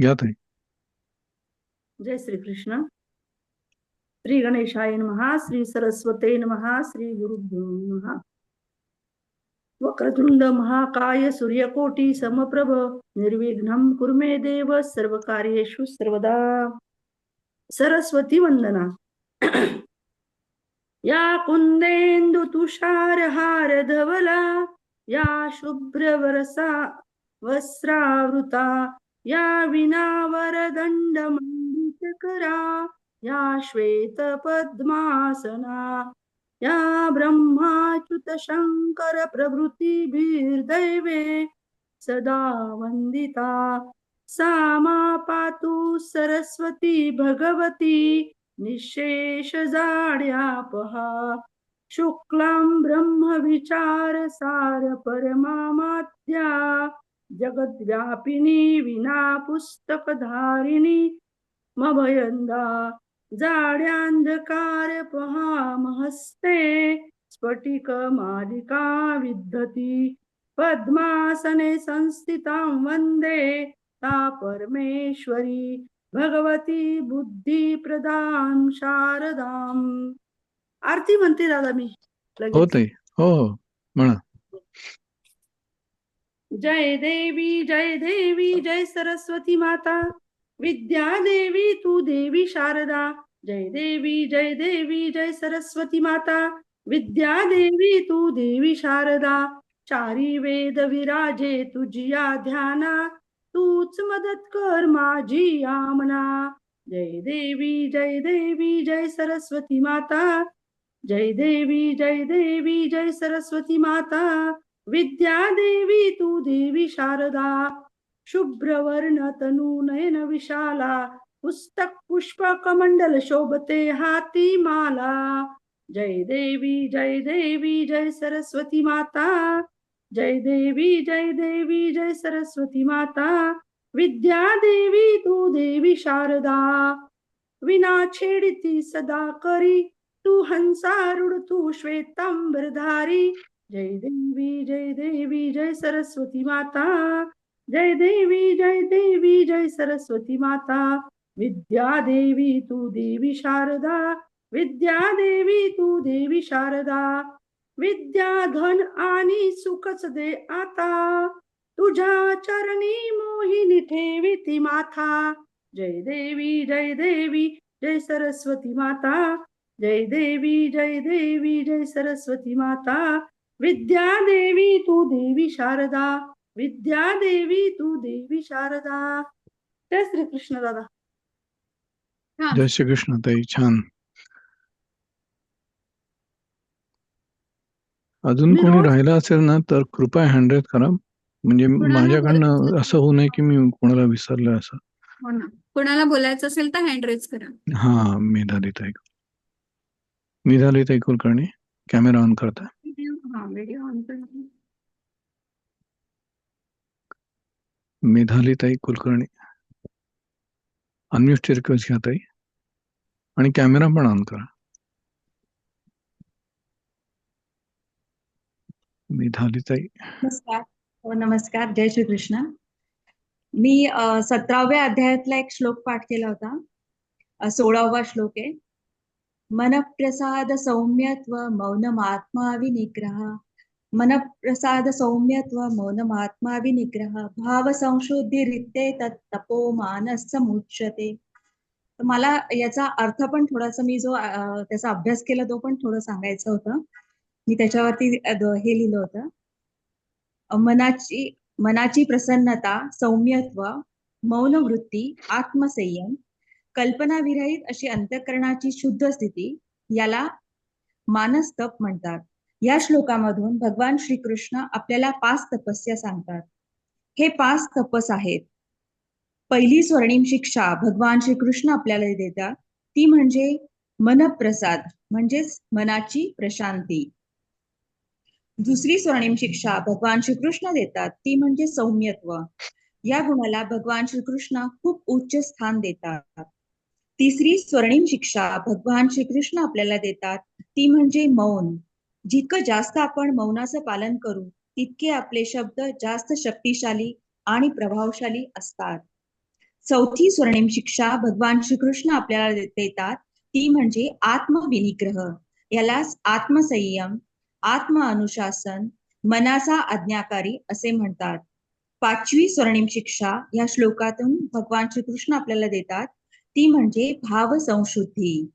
घ्या ताई जय श्री कृष्ण श्री गणेशाय महा श्री सरस्वते महा श्री गुरुभ्यो महा वक्रतुंड महाकाय सूर्यकोटी समप्रभ निर्विघ्नं कुर्मे देव सर्व कार्येषु सर्वदा. सरस्वती वंदना या कुंदेंदु तुषार हार धवला या शुभ्र वरसा वस्त्रावृता या विनावरदंड करा या श्वेत पद्मासना या ब्रह्माच्युत शंकर प्रभृतीभिर्दैवे सदा वंदिता सामा पातु सरस्वती भगवती निशेष जाड्यापहा शुक्लां ब्रह्म विचार सार परमामात्या जगद्व्यापिनी विना पुस्तकधारिणी मभयंदा जाड्यांधकार पहामहस्ते स्फटिक मालिका विद्धती पद्मासने संस्थितां वंदे ता परमेश्वरी भगवती बुद्धी प्रदान शारदाम. आरती म्हणते दादा मी लगेच. हो हो. म्हणा. जय देवी जय देवी जय सरस्वती माता। विद्या देवी तू देवी शारदा। जय देवी जय देवी जय सरस्वती माता। विद्या देवी तू देवी शारदा। चारी वेद विराजे तुझिया ध्याना तूच मदत कर माझी आमना। जय देवी जय देवी जय सरस्वती माता। जय देवी जय देवी जय सरस्वती माता। विद्या देवी तू देवी शारदा. शुभ्रवर्ण तनु नयन विशाला. पुस्तक पुष्प कमंडल शोभते हाती माला. जय देवी जय देवी जय सरस्वती माता. जय देवी जय देवी जय सरस्वती माता. विद्या देवी तू देवी शारदा. विना छेडिती सदा करी. तू हंसारूढ तू श्वेतांबरधारी. जय देवी जय देवी जय सरस्वती माता। जय देवी जय देवी जय सरस्वती माता। विद्या देवी तू देवी शारदा। विद्या देवी तू देवी शारदा। विद्या धन आणि सुखच दे आता। तुझ्या चरणी मोहिनी ठेविती माथा। जय देवी जय देवी जय सरस्वती माता। जय देवी जय देवी जय सरस्वती माता। विद्या देवी तू देवी शारदा. विद्या देवी तू देवी शारदा. जय श्री कृष्ण दादा जय श्री कृष्ण ताई छान. अजून कोणी राहिला असेल ना तर कृपया हँड रेज करा. म्हणजे माझ्याकडनं असं होऊ नये की मी कोणाला विसरलोय असं. हो ना. कोणाला बोलायचं असेल तर हँड रेज करा. हा मेधाली ताई. मेधाली ताई कुलकर्णी कॅमेरा ऑन करता मेधाली ताई कुलकर्णी. अनम्यूटची रिक्वेस्ट घ्या ताई. आणि कॅमेरा पण ऑन करा. मेधाली ताई. नमस्कार. हो नमस्कार. जय श्री कृष्ण. मी सतराव्या अध्यायातला एक श्लोक पाठ केला होता. अ, सोळावा श्लोक आहे. मनप्रसाद सौम्यत्व मौनमात्मा विनिग्रह मनप्रसाद सौम्यत्व मौनमात्मा विनिग्रह भाव संशुद्धी रित्ते तत् तपो मानस समुच्यते मला याचा अर्थ पण थोडासा मी जो त्याचा अभ्यास केला तो पण थोडं सांगायचं होतं. मी त्याच्यावरती हे लिहिलं होतं. मनाची मनाची प्रसन्नता सौम्यत्व मौन वृत्ती आत्मसंयम कल्पनाविरहित अशी अंतकरणाची शुद्ध स्थिती याला मानस्तप म्हणतात. या श्लोकामधून भगवान श्रीकृष्ण आपल्याला पाच तपस्या सांगतात. हे पाच तपस आहेत. पहिली स्वर्णिम शिक्षा भगवान श्रीकृष्ण आपल्याला देतात. ती म्हणजे मनप्रसाद म्हणजेच मनाची प्रशांती. दुसरी स्वर्णिम शिक्षा भगवान श्रीकृष्ण देतात. ती म्हणजे सौम्यत्व. या गुणाला भगवान श्रीकृष्ण खूप उच्च स्थान देतात. तिसरी स्वर्णिम शिक्षा भगवान श्रीकृष्ण आपल्याला देतात. ती म्हणजे मौन. जितकं जास्त आपण मौनाचं पालन करू तितके आपले शब्द जास्त शक्तिशाली आणि प्रभावशाली असतात. चौथी स्वर्णिम शिक्षा भगवान श्रीकृष्ण आपल्याला देतात. ती म्हणजे आत्मविनिग्रह. यालाच आत्मसंयम आत्म अनुशासन मनाचा आज्ञाकारी असे म्हणतात. पाचवी स्वर्णिम शिक्षा या श्लोकातून भगवान श्रीकृष्ण आपल्याला देतात. ती म्हणजे भाव संशुद्धी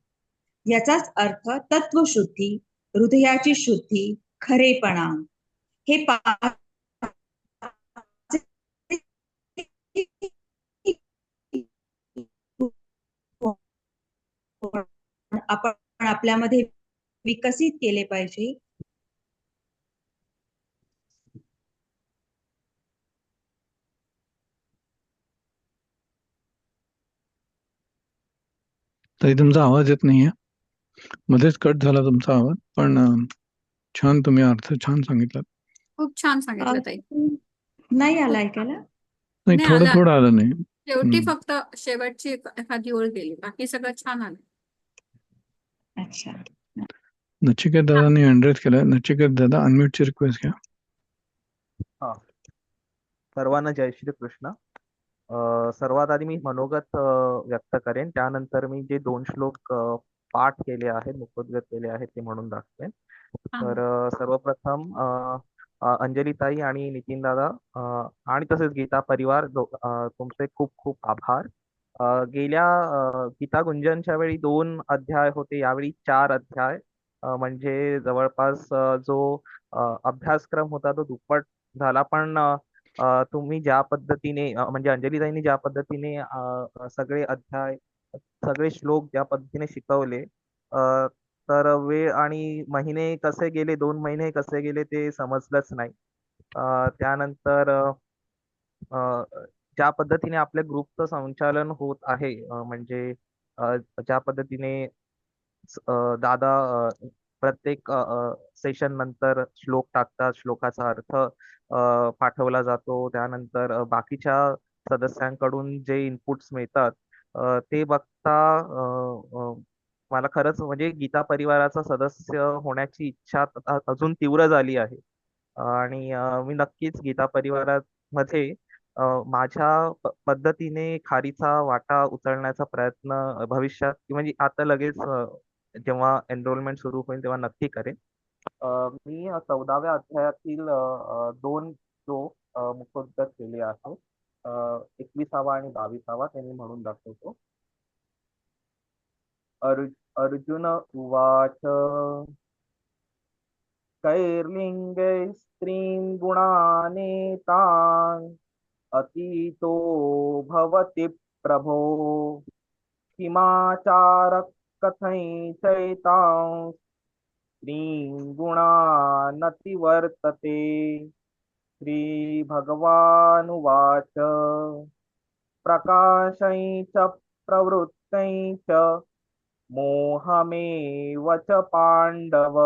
याचाच अर्थ तत्वशुद्धी हृदयाची शुद्धी खरेपणा. हे पाच आपण आपल्यामध्ये विकसित केले पाहिजे. ताई तुमचा आवाज येत नाहीये. मध्येच कट झाला तुमचा आवाज पण छान तुम्ही अर्थ छान सांगितला खूप छान सांगितलं ताई. नाही आला ऐकायला? नाही नाही, थोडं आला. थोडं आलं नाही. शेवटी हम्म. फक्त शेवटची एक- एखादी ओळ गेली बाकी सगळं छान आलं. अच्छा. नचिकेत दादांनी हँड केलाय. नचिकेत दादा अनम्यूटची रिक्वेस्ट घ्या. सर्वांना जय श्री कृष्ण. सर्वात आधी मी मनोगत व्यक्त करेन. त्यानंतर मी जे दोन श्लोक पाठ केले आहेत मुखोद्गत केले आहेत ते म्हणून दाखवेन. तर सर्वप्रथम अंजलीताई आणि नितीन दादा आणि तसेच गीता परिवार तुमचे खूप खूप आभार. गेल्या गीता गुंजनच्या वेळी दोन अध्याय होते. यावेळी चार अध्याय. म्हणजे जवळपास जो अभ्यासक्रम होता तो दुप्पट झाला. पण अ, तुम्ही ज्या पद्धतीने अ, म्हणजे अंजलीताईंनी ज्या पद्धतीने अ, सगळे अध्याय सगळे श्लोक ज्या पद्धतीने शिकवले अ, तर वेळ आणि महिने कसे गेले दोन महिने कसे गेले ते समजलंच नाही. अ, त्यानंतर अ, अ, ज्या पद्धतीने आपल्या ग्रुपचं संचालन होत आहे अ, म्हणजे अ, ज्या पद्धतीने अ, दादा अ, प्रत्येक सेशन नंतर श्लोक टाकतात. श्लोकाचा अर्थ पाठवला जातो. त्यानंतर बाकीच्या सदस्यांकडून जे इनपुट्स मिळतात ते बघता मला खरंच म्हणजे गीता परिवाराचा सदस्य होण्याची इच्छा अजून तीव्र झाली आहे. आणि मी नक्कीच गीता परिवारामध्ये माझ्या पद्धतीने खारीचा वाटा उचलण्याचा प्रयत्न भविष्यात म्हणजे आता लगेच जेव्हा एनरोलमेंट सुरू होईल तेव्हा नक्की करेन. मी चौदाव्या अध्यायातील दोन जो मुखोद्गत केले आहेत एकविसावा आणि बावीसावा त्यांनी म्हणून दाखवतो. अर् अर्जुन उवाच कैर्लिङ्गै स्त्रीं गुणानेतान् अतीतो भवति प्रभो। किमाचार कथञ्चैतां स्त्रीं गुणानतिवर्तते। श्रीभगवानुवाच। प्रकाशै च प्रवृत्तै च मोहमेव च पाण्डव।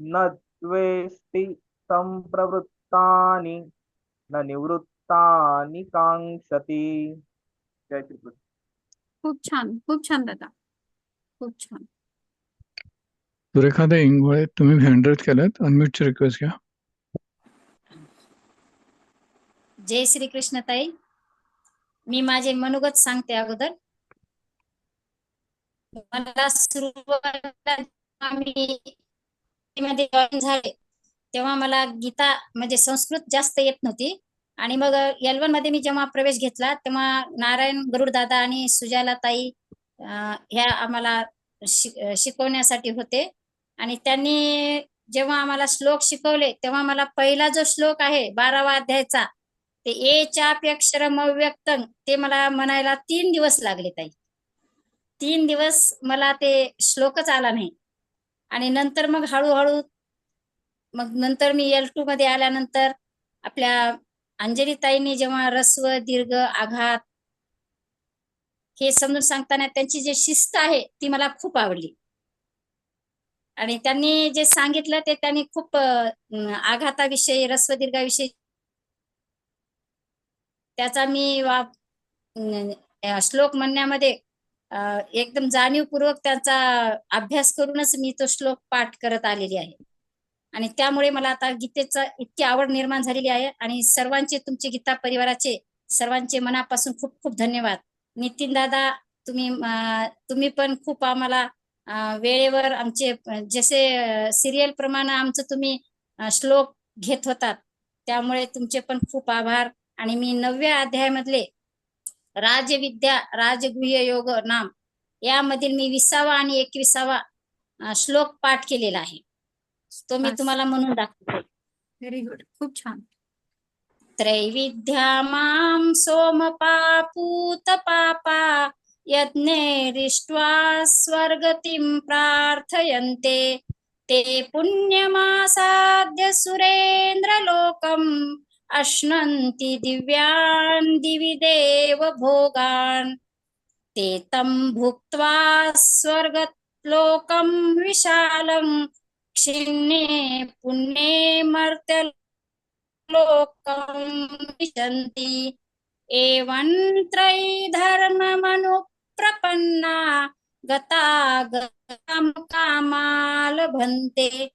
न द्वेष्टि सम्प्रवृत्तानि न निवृत्तानि काङ्क्षति। जय खूप छान खूप छान दादा. खूप छान. सुरेखादा इंगोळे तुम्ही हँड केलात अनम्यूटची रिक्वेस्ट घ्या. जय श्री कृष्ण ताई मी माझे मनोगत सांगते अगोदर. मला सुरुवातीला आम्ही मध्ये जॉईन झाले तेव्हा मला गीता म्हणजे संस्कृत जास्त येत नव्हती. आणि मग एल वनमध्ये मी जेव्हा प्रवेश घेतला तेव्हा नारायण गरुड दादा आणि सुजाला ताई ह्या आम्हाला शिकवण्यासाठी होते. आणि त्यांनी जेव्हा आम्हाला श्लोक शिकवले तेव्हा मला पहिला जो श्लोक आहे बारावा अध्यायचा ते ए चाप्यक्षरम अव्यक्तम ते मला म्हणायला तीन दिवस लागले ताई. तीन दिवस मला ते श्लोकच आला नाही. आणि नंतर मग हळूहळू मग नंतर मी एल टू मध्ये आल्यानंतर आपल्या अंजली ताईंनी जेव्हा रस्व दीर्घ आघात हे समजून सांगताना त्यांची जी शिस्त आहे ती मला खूप आवडली. आणि त्यांनी जे सांगितलं ते त्यांनी खूप आघाताविषयी रस्वदीर्घाविषयी त्याचा मी वा- श्लोक म्हणण्यामध्ये एकदम जाणीवपूर्वक त्याचा अभ्यास करूनच मी तो श्लोक पाठ करत आलेली आहे. आणि त्यामुळे मला आता गीतेचा इतकी आवड निर्माण झालेली आहे. आणि सर्वांचे तुमचे गीता परिवाराचे सर्वांचे मनापासून खूप खूप धन्यवाद. नितीन दादा तुम्ही तुम्ही पण खूप आम्हाला वेळेवर आमचे जसे सिरियल प्रमाणे आमचं तुम्ही श्लोक घेत होतात. त्यामुळे तुमचे पण खूप आभार. आणि मी नवव्या अध्यायामधले राजविद्या राजगृह योग नाम यामधील मी विसावा आणि एकविसावा श्लोक पाठ केलेला आहे. तो मी. तुम्हाला म्हणून दाखवते. व्हेरी गुड खूप छान. त्रैविद्या मां सोमपापूत पापा यज्ञैरिष्ट्वा स्वर्गतिं प्रार्थयन्ते। ते पुण्यमासाद्य सुरेन्द्रलोकम् अश्नन्ति दिव्यान् दिवि देव भोगान्। ते तं भुक्त्वा स्वर्गलोकं विशालं। क्षिण्ये पुण्ये मर्त्य लोकं विशन्ति। एवं त्रैधर्ममनुप्रपन्ना गता गतां कामालभन्ते।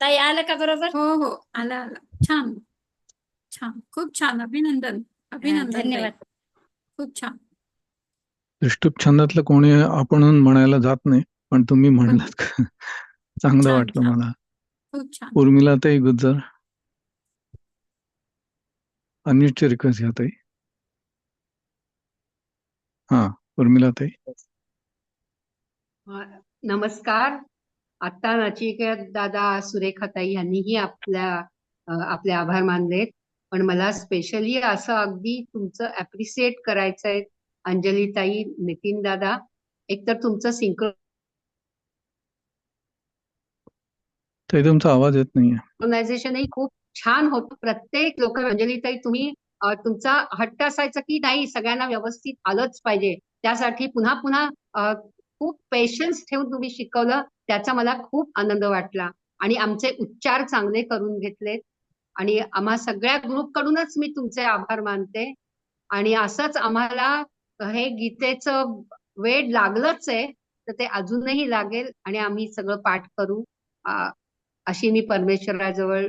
ताई आलं का बरोबर? हो हो आला आला. छान. छान. खूप छान. अभिनंदन. अभिनंदन. धन्यवाद. खूप छान. दृष्टुप छंदातलं कोणी आपण म्हणायला जात नाही पण तुम्ही म्हणलात. का चांगलं छान, वाटलं. मला. खूप छान. उर्मिला ताई गुज्जर. अनम्यूटची रिक्वेस्ट घ्या ताई. हा उर्मिला ताई. नमस्कार. आता नचिकेत दादा सुरेखाताई यांनीही आपल्या आपले आभार मानलेत. पण मला स्पेशली असं अगदी तुमचं अप्रिशिएट करायचंय अंजलीताई नितीन दादा. एकतर तुमचं सिंक्रो ताई तुमचा आवाज येत नाहीये. सिंक्रोनायझेशनही खूप छान होतं. प्रत्येक लोक अंजलीताई तुम्ही तुमचा हट्ट असायचा की नाही सगळ्यांना व्यवस्थित आलंच पाहिजे. त्यासाठी पुन्हा पुन्हा खूप पेशन्स ठेवून तुम्ही शिकवलं त्याचा मला खूप आनंद वाटला. आणि आमचे उच्चार चांगले करून घेतलेत. आणि आम्हा सगळ्या ग्रुप कडूनच मी तुमचे आभार मानते. आणि असंच आम्हाला हे गीतेचं वेळ लागलंच आहे तर ते अजूनही लागेल. आणि आम्ही सगळं पाठ करू. अशी मी परमेश्वराजवळ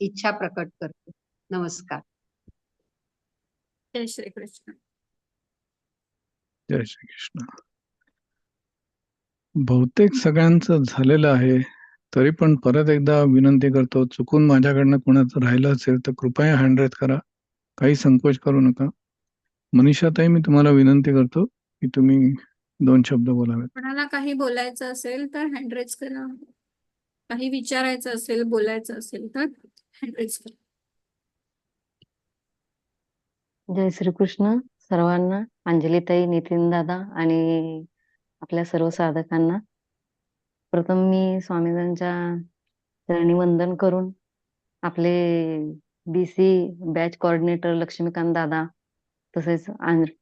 इच्छा प्रकट करते. नमस्कार. जय श्री कृष्ण. जय श्री कृष्ण. बहुतेक सगळ्यांचं झालेलं आहे तरी पण परत एकदा विनंती करतो चुकून माझ्याकडनं कोणाचं राहिलं असेल तर कृपया हँड रेज करा. काही संकोच करू नका. मनीषाताई मी तुम्हाला विनंती करतो की तुम्ही दोन शब्द बोलावेत. कोणाला काही बोलायचं असेल तर हँड रेज करा. काही विचारायचं असेल बोलायचं असेल तर हँड करा. जय श्रीकृष्ण सर्वांना अंजलीताई नितीन दादा आणि आपल्या सर्व साधकांना. प्रथम मी स्वामीजांच्या चरणी वंदन करून आपले बीसी बॅच कोऑर्डिनेटर लक्ष्मीकांत दादा तसेच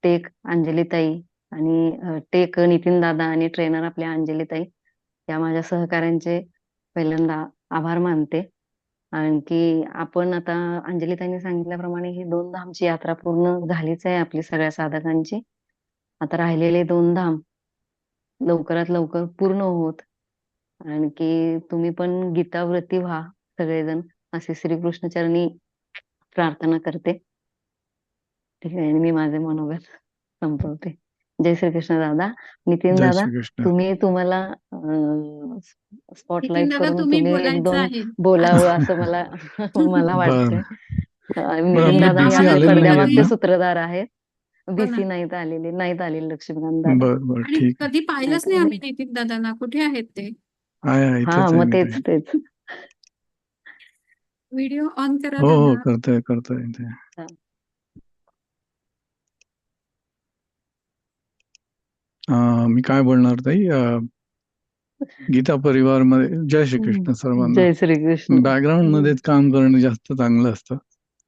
टेक अंजलीताई आणि टेक नितीन दादा आणि ट्रेनर आपल्या अंजलीताई या माझ्या सहकाऱ्यांचे पहिल्यांदा आभार मानते. आणखी आपण आता अंजलीताईंनी सांगितल्याप्रमाणे ही दोन धामची यात्रा पूर्ण झालीच आहे आपली सगळ्या साधकांची. आता राहिलेले दोन धाम लवकरात लवकर पूर्ण होत. आणखी तुम्ही पण गीताव्रती व्हा सगळेजण. असे श्रीकृष्णचरणी प्रार्थना करते. ठीक आहे आणि मी माझे मनोगत संपवते. जय श्रीकृष्ण दादा नितीन जय दादा श्रीकृष्ण तुम्ही तुम्हाला स्पॉटलाइट नितीन दादा करून तुम्ही तुम्ही एक बोलायचं दोन आहे. बोलावं असं मला मला वाटतंय. बरं, नितीन आपले दादा हे BC आपले आलेले नाहीयेत पडद्यामागचे ना? सूत्रधार आहेत. बीसी ना. नाहीत आलेले नाहीत आलेले लक्ष्मीकांत दादा. बर बर आणि ठीक. कधी पाहिलंच नाही आम्ही नितीन दादांना. कुठे आहेत ते? आहे आहे हा इथेच आहे मग मी तेच ताई. तेच. व्हिडिओ ऑन करा हो हो दादा करतोय करतोय इथे. अं, मी काय बोलणार ताई? अं, गीता परिवारमध्ये जय श्रीकृष्ण सर्वांना. जय श्रीकृष्ण. बॅकग्राऊंड मध्येच काम करणं जास्त चांगलं असतं.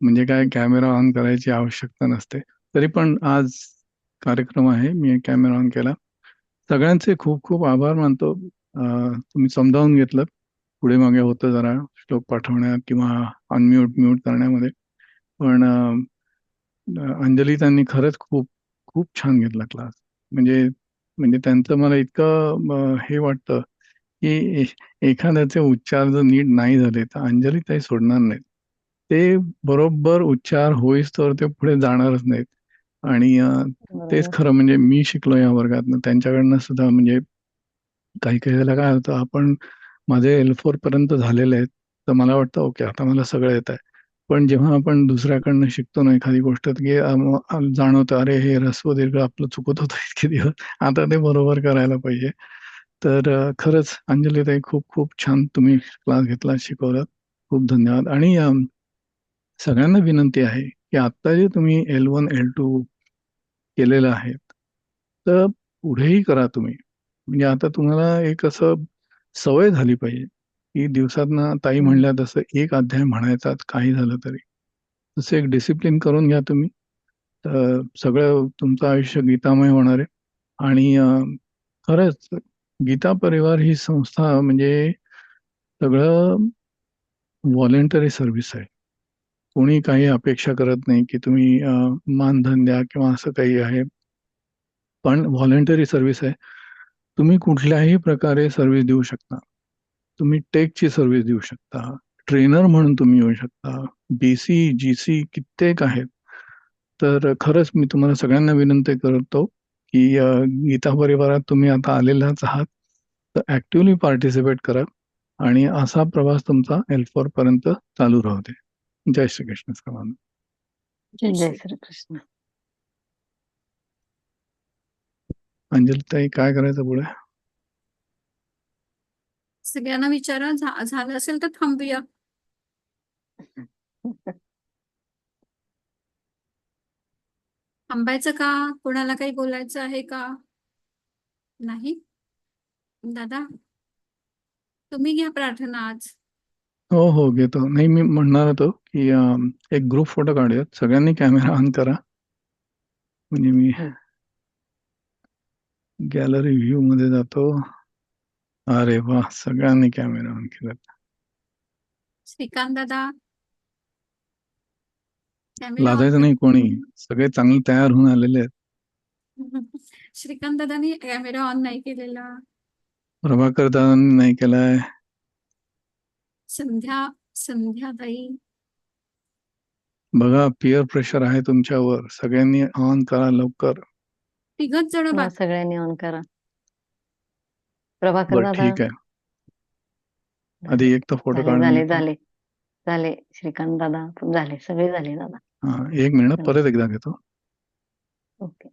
म्हणजे काय कॅमेरा ऑन करायची आवश्यकता नसते. तरी पण आज कार्यक्रम आहे. मी कॅमेरा ऑन केला. सगळ्यांचे खूप खूप आभार मानतो. अं, तुम्ही समजावून घेतलं. पुढे मागे होतं जरा श्लोक पाठवण्यात किंवा अनम्यूट म्यूट करण्यामध्ये. पण अं, अंजली त्यांनी खरंच खूप खूप छान घेतला क्लास म्हणजे म्हणजे त्यांचं मला इतकं हे वाटतं की एखाद्याचे उच्चार जर नीट नाही झाले तर अंजली ताई सोडणार नाहीत. ते बरोबर उच्चार होईस तर ते पुढे जाणारच नाहीत. आणि तेच खरं म्हणजे मी शिकलो या वर्गातनं. त्यांच्याकडनं सुद्धा म्हणजे काही काही वेळेला काय होतं आपण माझे एल फोर पर्यंत झालेले आहेत. तर मला वाटतं ओके आता मला सगळं येत आहे पण जेव्हा आपण दुसऱ्याकडनं शिकतो ना एखादी गोष्ट की जाणवतं अरे हे ऱ्हस्व दीर्घ आपलं चुकत होतं इतके दिवस. आता ते बरोबर करायला पाहिजे. तर अ, खरंच अंजलीताई खूप खूप छान तुम्ही क्लास घेतला शिकवलात. खूप धन्यवाद. आणि सगळ्यांना विनंती आहे की आत्ता जे तुम्ही एल वन एल टू केलेलं आहे तर पुढेही करा तुम्ही. म्हणजे आता तुम्हाला एक असं सवय झाली पाहिजे. की दिवसातनं ताई म्हणल्या तसं एक अध्याय म्हणायचा काही झालं तरी. तसं एक डिसिप्लिन करून घ्या तुम्ही. तर सगळं तुमचं आयुष्य गीतामय होणार आहे. आणि खरंच गीता परिवार ही संस्था म्हणजे सगळं व्हॉलेंटरी सर्व्हिस आहे. कोणी काही अपेक्षा करत नाही की तुम्ही मानधन द्या किंवा असं काही आहे. पण व्हॉलेंटरी सर्व्हिस आहे. तुम्ही कुठल्याही प्रकारे सर्व्हिस देऊ शकता. तुम्ही टेकची सर्व्हिस देऊ शकता. ट्रेनर म्हणून तुम्ही येऊ शकता. बी सी जी सी कित्येक आहेत. तर खरंच मी तुम्हाला सगळ्यांना विनंती करतो की गीता परिवारात तुम्ही आता आलेलाच आहात. तर ऍक्टिव्हली पार्टिसिपेट करा आणि असा प्रवास तुमचा एल फोर पर्यंत चालू राहू दे. जय श्रीकृष्ण सर्वांना. जय जय श्री श्रीकृष्ण. अंजली ताई काय करायचं पुढे? सगळ्यांना विचारा झालं असेल तर थांबूया. थांबायचं का? कोणाला काही बोलायचं आहे का? नाही? दादा? तुम्ही घ्या प्रार्थना आज. हो हो घेतो. नाही मी म्हणणार होतो की एक ग्रुप फोटो काढूयात. सगळ्यांनी कॅमेरा ऑन करा. म्हणजे मी हं. गॅलरी व्ह्यू मध्ये जातो. अरे वा सगळ्यांनी कॅमेरा ऑन केला. श्रीकांत दादा लाजायचं. नाही कोणी. सगळे चांगले तयार होऊन आलेले आहेत. श्रीकांत दादानी कॅमेरा ऑन नाही केलेला. प्रभाकर दादांनी नाही केलाय. संध्या संध्याताई. बघा पिअर प्रेशर आहे तुमच्यावर. सगळ्यांनी ऑन करा लवकर. तिघच जण हा, सगळ्यांनी ऑन करा. प्रभाकर बर दादा ठीक आहे. आधी एक तर फोटो झाले काढून झाले घेतो. झाले. झाले श्रीकांत दादा झाले सगळे झाले दादा. हा एक मिनिट परत एकदा घेतो. ओके.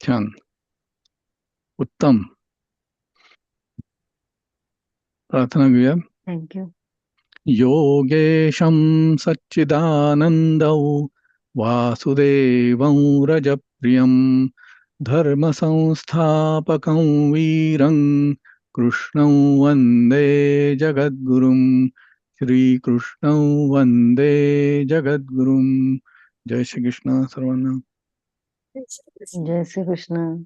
छान. उत्तम. प्रार्थना घेऊया. थँक्यू योगेशं सच्चिदानन्दौ वासुदेवं रजप्रियं धर्मसंस्थापकं वीरं कृष्णं वन्दे जगद्गुरुं श्रीकृष्णं वन्दे जगद्गुरुं। जय श्रीकृष्ण सर्वांना। जय श्रीकृष्ण।